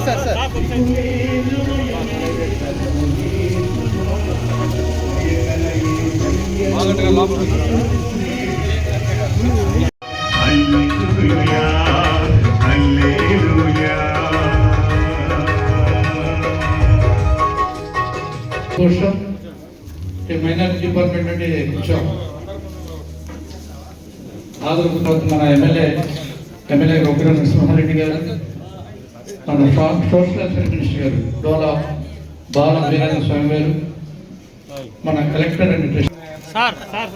Sir sir కోసం minority department అంటే కొంచెం ఆదరణ మన ఎమ్మెల్యే ఎమ్మెల్యే ఉగ్ర నరసింహారెడ్డి గారు. మన సోషల్ వెల్ఫేర్ మినిస్టర్ గారు డోలా బాల వీరేంద్ర స్వామి గారు మన కలెక్టర్ అండ్ సార్ సార్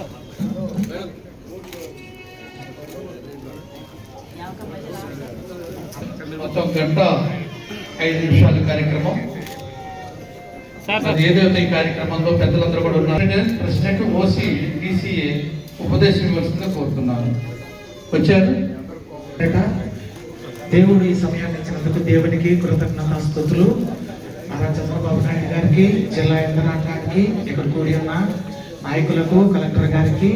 మొత్తం గంట ఐదు నిమిషాల కార్యక్రమం. ఏదైతే ఈ కార్యక్రమంలో పెద్దలందరూ కూడా ఉన్నారు ప్రెసిడెంట్ ఓసీ డిసిఏ ఉపదేశం ఇవ్వాల్సిందిగా కోరుతున్నాను. వచ్చారు? దేవుడు ఈ సమయాన్ని ఇచ్చినందుకు దేవునికి కృతజ్ఞత స్థుతులు. మహారాజ్ చంద్రబాబు నాయుడు గారికి జిల్లా యంత్రాంగానికి ఇక్కడ కూడి ఉన్న నాయకులకు కలెక్టర్ గారికి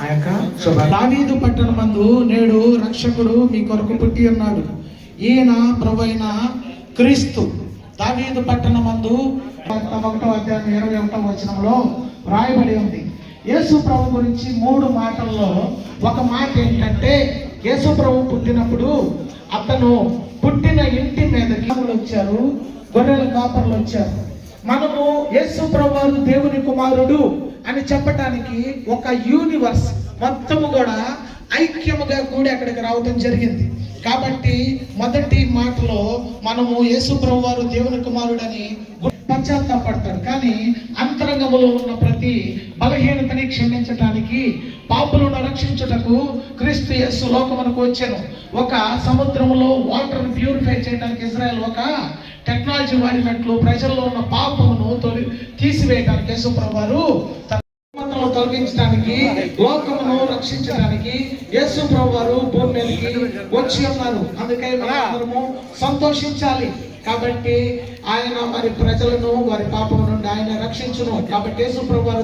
ఆ యొక్క శుభ దావీదు పట్టణ మందు నేడు రక్షకుడు మీ కొరకు పుట్టి ఉన్నాడు. ఈయన ప్రభైన క్రీస్తు. దావీదు పట్టణ మందు ఒకటో అధ్యాయం ఇరవై ఒకటో వచనంలో రాయబడి ఉంది. యేసు ప్రభు గురించి మూడు మాటల్లో ఒక మాట ఏంటంటే యేసు ప్రభు పుట్టినప్పుడు అతను పుట్టిన ఇంటి మీదకి కాపరులు వచ్చారు గొర్రెల కాపర్లు వచ్చారు. మనము యేసు ప్రభు దేవుని కుమారుడు అని చెప్పటానికి ఒక యూనివర్స్ మొత్తము కూడా ఐక్యముగా కూడి అక్కడికి రావటం జరిగింది. కాబట్టి మొదటి మాటలో మనము యేసు ప్రభు దేవుని కుమారుడని పశ్చాత్తాపడతాడు కానీ అంతరంగములో ఉన్న ప్రతి బలహీనతని క్షమించటానికి పాపులను రక్షించుటకు క్రీస్తు యస్సు లోకమునకు వచ్చాను. ఒక సముద్రములో వాటర్ ప్యూరిఫై చేయడానికి ఇజ్రాయెల్ ఒక టెక్నాలజీ వాడినట్లు ప్రజల్లో ఉన్న పాపమును తొలి తీసివేయడానికి యేసు వారు తొలగించడానికి లోకమును రక్షించడానికి యేసు ప్రభు వారు భూమి మీదకి వచ్చి ఉన్నారు. అందుకే మనము అందరము సంతోషించాలి. కాబట్టి ఆయన మరి ప్రజలను వారి పాపం నుండి ఆయన రక్షించును. కాబట్టి యేసు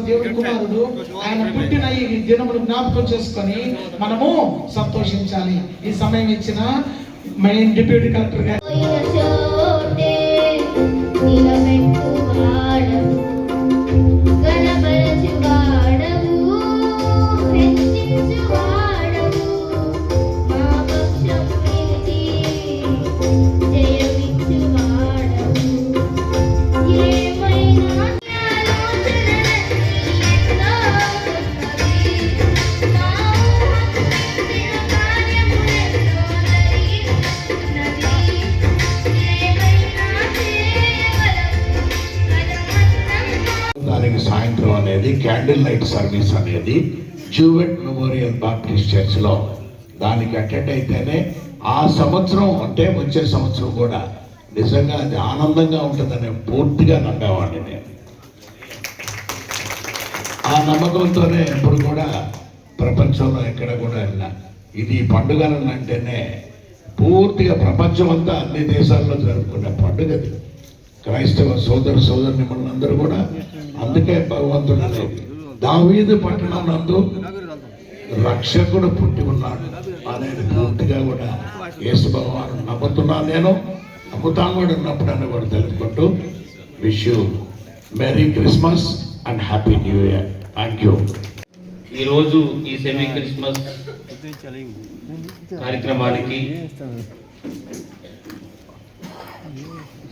దేవుడి కుమారుడు ఆయన పుట్టిన ఈ దినమును జ్ఞాపకం చేసుకొని మనము సంతోషించాలి. ఈ సమయం ఇచ్చిన మెయిన్ డిప్యూటీ కలెక్టర్ గారు. అనేది క్యాండిల్ లైట్ సర్వీస్ అనేది జూవెట్ మెమోరియల్ బాప్టిస్ట్ చర్చ్లో దానికి అటెండ్ అయితేనే ఆ సంవత్సరం అంటే వచ్చే సంవత్సరం కూడా నిజంగా అది ఆనందంగా ఉంటుందని పూర్తిగా నమ్మేవాడిని నేను. ఆ నమ్మకంతోనే ఎప్పుడు కూడా ప్రపంచంలో ఎక్కడ కూడా వెళ్ళినా. ఇది పండుగలను అంటేనే పూర్తిగా ప్రపంచం అంతా అన్ని దేశాల్లో జరుపుకునే పండుగ క్రైస్తవ సోదర మిమ్మల్ని అందరూ కూడా అందుకే భగవంతుడు అనేది దావీదు పట్టణం నందు రక్షకుడు పుట్టి ఉన్నాడు. అనేది పూర్తిగా కూడా యేసు భగవాను నమ్ముతున్నాను నేను. నమ్ముతాను కూడా ఉన్నప్పుడు అని కూడా తెలుసుకుంటూ wish you merry Christmas and happy new year. Thank you. ఈరోజు ఈ సెమీ క్రిస్మస్ కార్యక్రమానికి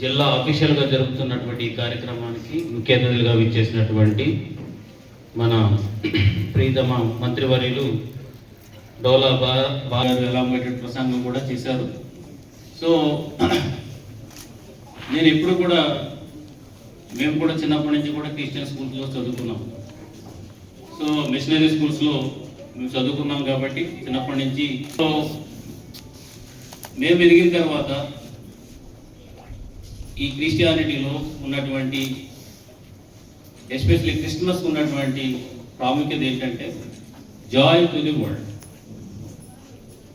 జిల్లా అఫీషియల్గా జరుగుతున్నటువంటి ఈ కార్యక్రమానికి ముఖ్య అతిథులుగా విచ్చేసినటువంటి మన ప్రీతమ మంత్రివర్యులు డోలా బా బాగా ఎలాబరేటెడ్ ప్రసంగం కూడా చేశారు. సో నేను ఎప్పుడు కూడా మేము కూడా చిన్నప్పటి నుంచి కూడా క్రిస్టియన్ స్కూల్స్లో చదువుకున్నాం. సో మిషనరీ స్కూల్స్లో మేము చదువుకున్నాం కాబట్టి చిన్నప్పటి నుంచి సో మేము ఎదిగిన తర్వాత ఈ క్రిస్టియానిటీలో ఉన్నటువంటి ఎస్పెషల్లీ క్రిస్మస్ ఉన్నటువంటి ప్రాముఖ్యత ఏంటంటే జాయ్ టు ది వరల్డ్.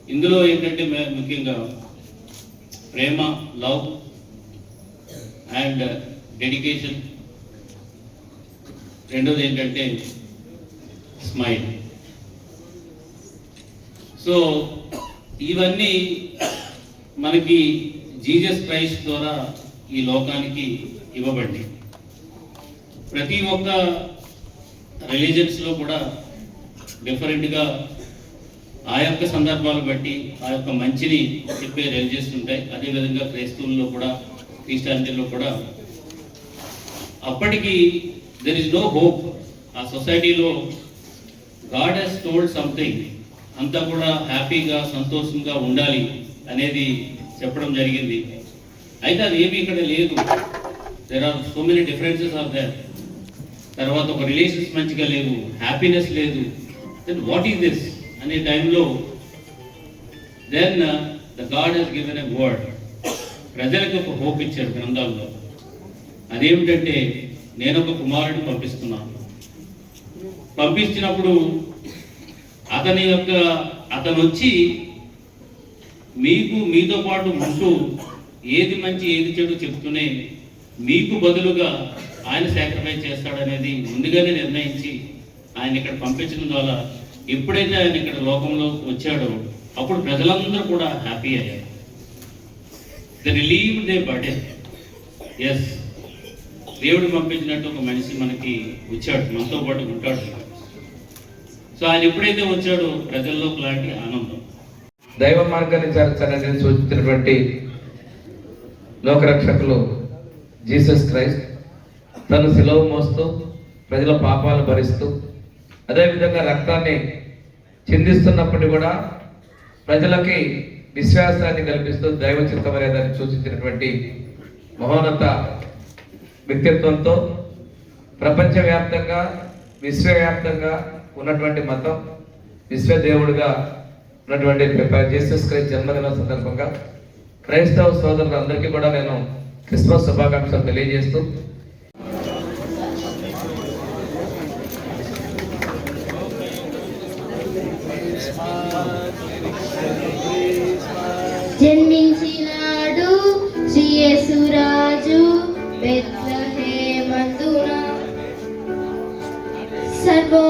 ఇందులో ఏంటంటే మే- ముఖ్యంగా ప్రేమ లవ్ అండ్ డెడికేషన్. రెండోది ఏంటంటే స్మైల్. సో ఇవన్నీ మనకి జీసస్ క్రైస్ట్ ద్వారా ఈ లోకానికి ఇవ్వబడి ప్రతి ఒక్క రిలీజన్స్లో కూడా డిఫరెంట్గా ఆ యొక్క సందర్భాలు బట్టి ఆ యొక్క మంచిని చెప్పే రిలీజియన్స్ ఉంటాయి. అదేవిధంగా క్రైస్తవుల్లో కూడా క్రిస్టియానిటీలో కూడా. అప్పటికి దెర్ ఇస్ నో హోప్ ఆ సొసైటీలో గాడ్ హెస్ టోల్డ్ సంథింగ్ అంతా కూడా హ్యాపీగా సంతోషంగా ఉండాలి అనేది చెప్పడం జరిగింది. అయితే అది ఏమీ ఇక్కడ లేదు. There are so many differences are there తర్వాత ఒక రిలేషన్స్ మంచిగా లేవు. హ్యాపీనెస్ లేదు. దెన్ వాట్ ఈస్ దిస్ అనే టైంలో then the God has given a word ప్రజలకు ఒక హోప్ ఇచ్చారు గ్రంథాల్లో. అదేమిటంటే నేను ఒక కుమారుడిని పంపిస్తున్నాను. పంపించినప్పుడు అతని యొక్క అతను వచ్చి మీకు మీతో పాటు ఉంటూ ఏది మంచి ఏది చెడు చెప్తూనే మీకు బదులుగా ఆయన సాక్రిఫైస్ చేస్తాడనేది ముందుగానే నిర్ణయించి ఆయన ఇక్కడ పంపించడం ద్వారా ఎప్పుడైతే ఆయన ఇక్కడ లోకంలో వచ్చాడో అప్పుడు ప్రజలందరూ కూడా హ్యాపీ అయ్యారు. The relieve they birthday as దేవుడు పంపించినట్టు ఒక మనిషి మనకి వచ్చాడు మనతో పాటు ఉంటాడు. సో ఆయన ఎప్పుడైతే వచ్చాడో ప్రజల్లో లాంటి ఆనందం. దైవ మార్గాన్ని చేర్చాలని సూచించినటువంటి లోకరక్షకులు జీసస్ క్రైస్ట్ తను సెలవు మోస్తూ ప్రజల పాపాలు భరిస్తూ అదేవిధంగా రక్తాన్ని చిందిస్తున్నప్పటికీ కూడా ప్రజలకి విశ్వాసాన్ని కల్పిస్తూ దైవ చిత్తమనేదాన్ని సూచించినటువంటి మహోన్నత వ్యక్తిత్వంతో ప్రపంచవ్యాప్తంగా విశ్వవ్యాప్తంగా ఉన్నటువంటి మతం విశ్వదేవుడిగా ఉన్నటువంటి జీసస్ క్రైస్ట్ జన్మదిన సందర్భంగా క్రైస్తవ సోదరులందరికీ కూడా నేను క్రిస్మస్ శుభాకాంక్షలు తెలియజేస్తూ జన్మించినాడు శ్రీయసురాజు పెద్ద హేమందున సర్వో